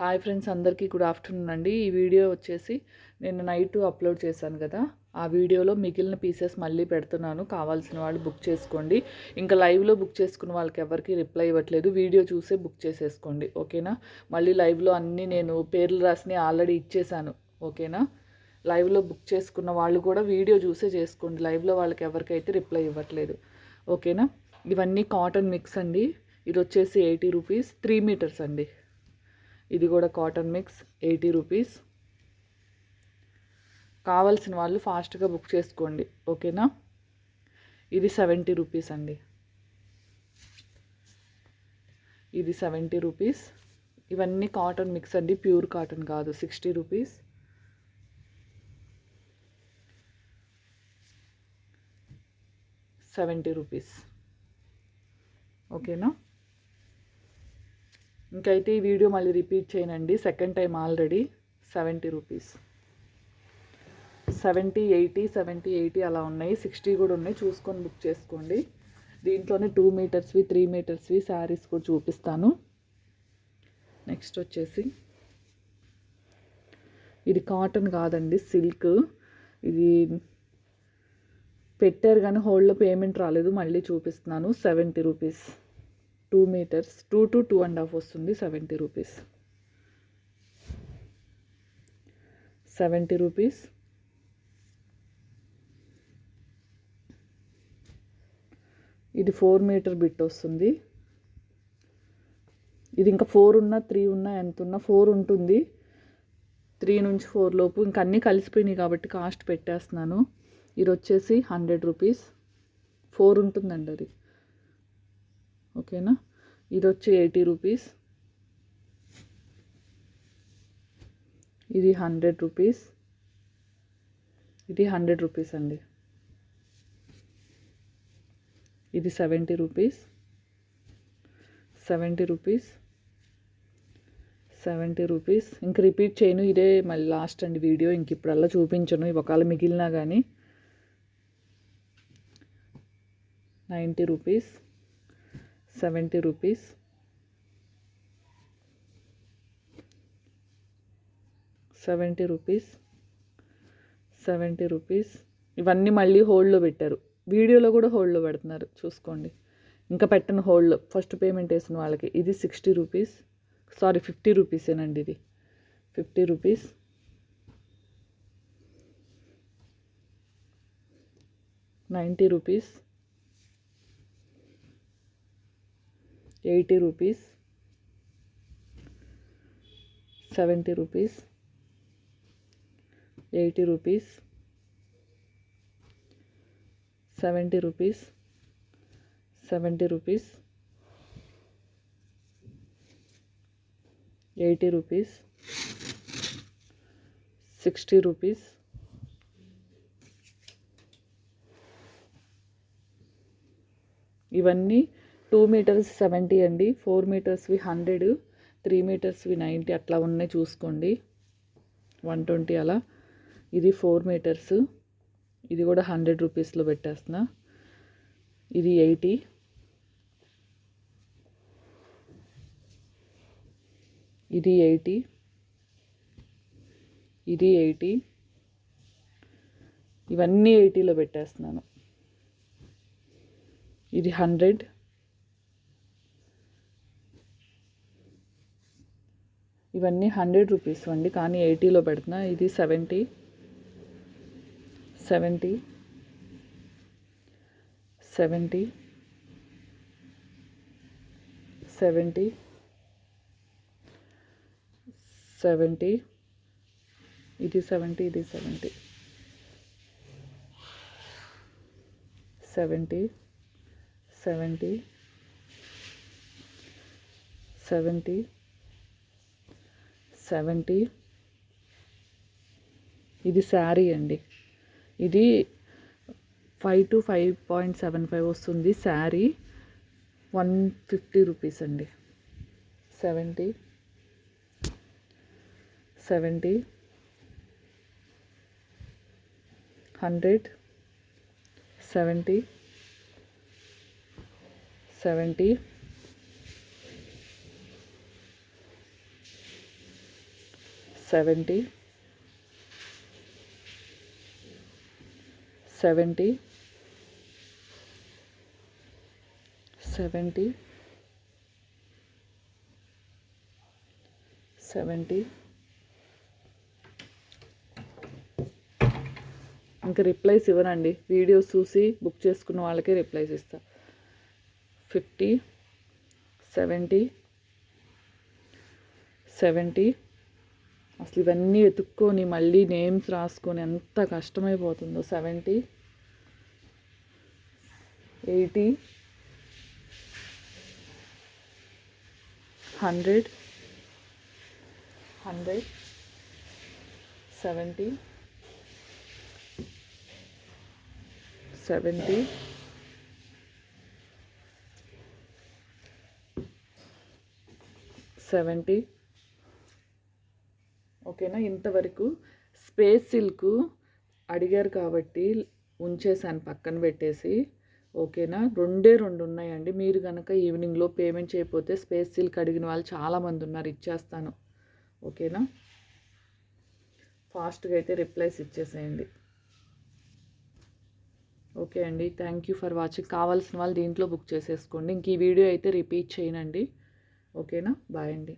Hi friends అందరికీ good afternoon అండి. ఈ వీడియో వచ్చేసి నేను నైట్ అప్లోడ్ చేశాను కదా. ఆ వీడియోలో మిగిలిన పీసెస్ మళ్ళీ పెడుతున్నాను. కావాల్సిన వాళ్ళు బుక్ చేసుకోండి. ఇంకా లైవ్లో బుక్ చేసుకున్న వాళ్ళకి ఎవరికి రిప్లై ఇవ్వట్లేదు. వీడియో చూసే బుక్ చేసేసుకోండి. ఓకేనా? మళ్ళీ లైవ్లో అన్నీ నేను పేర్లు రాసినవి ఆల్రెడీ ఇచ్చేసాను ఓకేనా? లైవ్లో బుక్ చేసుకున్న వాళ్ళు కూడా వీడియో చూసే చేసుకోండి. లైవ్లో వాళ్ళకి ఎవరికైతే రిప్లై ఇవ్వట్లేదు. ఓకేనా? ఇవన్నీ కాటన్ మిక్స్ అండి. ఇది వచ్చేసి ఎయిటీ రూపీస్. త్రీ మీటర్స్ అండి. ఇది కూడా కాటన్ మిక్స్ ఎయిటీ రూపీస్. కావాల్సిన వాళ్ళు ఫాస్ట్గా బుక్ చేసుకోండి ఓకేనా? ఇది సెవెంటీ రూపీస్ అండి. ఇది సెవెంటీ రూపీస్. ఇవన్నీ కాటన్ మిక్స్ అండి ప్యూర్ కాటన్ కాదు సిక్స్టీ రూపీస్. Seventy rupees. ఓకేనా? ఇంకైతే ఈ వీడియో మళ్ళీ రిపీట్ చేయనండి. Second time already seventy rupees seventy eighty seventy eighty అలా ఉన్నాయి. సిక్స్టీ కూడా ఉన్నాయి. చూసుకొని బుక్ చేసుకోండి. దీంట్లోనే టూ మీటర్స్వి త్రీ మీటర్స్వి శారీస్ కూడా చూపిస్తాను. నెక్స్ట్ వచ్చేసి ఇది కాటన్ కాదండి సిల్క్ ఇది పెట్టారు కానీ హోల్డ్లో పేమెంట్ రాలేదు. మళ్ళీ చూపిస్తున్నాను. Seventy rupees two metres two to two and half వస్తుంది సెవెంటీ రూపీస్. Seventy rupees. ఇది ఫోర్ మీటర్ బిట్ వస్తుంది. ఇది ఇంకా ఫోర్ ఉన్నా త్రీ ఉన్నా ఎంత ఉన్నా ఫోర్ ఉంటుంది. త్రీ నుంచి ఫోర్ లోపు ఇంక అన్నీ కలిసిపోయినాయి కాబట్టి కాస్ట్ పెట్టేస్తున్నాను. ఇది వచ్చేసి హండ్రెడ్ రూపీస్. ఫోర్ ఉంటుందండి అది. ఓకేనా? ఇది వచ్చి ఎయిటీ రూపీస్. ఇది హండ్రెడ్ రూపీస్. ఇది హండ్రెడ్ రూపీస్ అండి. ఇది seventy rupees. Seventy rupees. Seventy rupees. ఇంక రిపీట్ చేయను ఇదే మళ్ళీ లాస్ట్ అండి వీడియో. ఇంక ఇప్పుడల్లా చూపించను ఒకవేళ మిగిలినా కానీ ninety rupees. Seventy rupees. Seventy rupees. Seventy rupees. ఇవన్నీ మళ్ళీ హోల్డ్లో పెట్టారు. వీడియోలో కూడా హోల్డ్లో పెడుతున్నారు. చూసుకోండి. ఇంకా పెట్టిన హోల్డ్లో. ఫస్ట్ పేమెంట్ వేసిన వాళ్ళకి. ఇది సిక్స్టీ రూపీస్. సారీ ఫిఫ్టీ రూపీసేనండి ఇది. Fifty rupees. Ninety rupees. Eighty rupees seventy rupees eighty rupees seventy rupees seventy rupees eighty rupees sixty rupees ఇవన్నీ టూ మీటర్స్ సెవెంటీ అండి ఫోర్ మీటర్స్వి హండ్రెడ్ త్రీ మీటర్స్వి నైంటీ అట్లా ఉన్నాయి చూసుకోండి. వన్ ట్వంటీ అలా. ఇది ఫోర్ మీటర్స్. ఇది కూడా హండ్రెడ్ రూపీస్లో పెట్టేస్తున్నా. ఇది ఎయిటీ. ఇది ఎయిటీ. ఇది ఎయిటీ. ఇవన్నీ ఎయిటీలో పెట్టేస్తున్నాను. ఇది హండ్రెడ్. ఇవన్నీ హండ్రెడ్ రూపీస్ అండి. కానీ ఎయిటీలో పెడుతున్నా. ఇది seventy. Seventy. Seventy. Seventy. Seventy. ఇది సెవెంటీ ఇది seventy. Seventy. Seventy. Seventy. Seventy. ఇది శారీ అండి. ఇది five to five point seven five వస్తుంది శారీ. వన్ ఫిఫ్టీ రూపీస్ అండి. Seventy. Seventy. Hundred. Seventy. Seventy. Seventy. Seventy. Seventy. Seventy. ఇంకా రిప్లైస్ ఇవ్వనండి. వీడియోస్ చూసి బుక్ చేసుకున్న వాళ్ళకే రిప్లైస్ ఇస్తా. Fifty seventy seventy. అసలు ఇవన్నీ వెతుక్కొని మళ్ళీ నేమ్స్ రాసుకొని ఎంత కష్టమైపోతుందో. Seventy eighty hundred hundred seventy seventy seventy ఓకేనా? ఇంతవరకు స్పేస్ సిల్క్ అడిగారు కాబట్టి ఉంచేసాను పక్కన పెట్టేసి. ఓకేనా? రెండే రెండు ఉన్నాయండి. మీరు కనుక ఈవినింగ్లో పేమెంట్ చేయకపోతే స్పేస్ సిల్క్ అడిగిన వాళ్ళు చాలామంది ఉన్నారు. ఇచ్చేస్తాను. ఓకేనా? ఫాస్ట్గా అయితే రిప్లైస్ ఇచ్చేసేయండి. ఓకే అండి. Thank you for watching. కావాల్సిన వాళ్ళు దీంట్లో బుక్ చేసేసుకోండి. ఇంక ఈ వీడియో అయితే రిపీట్ చేయనండి ఓకేనా? బాయ్ అండి.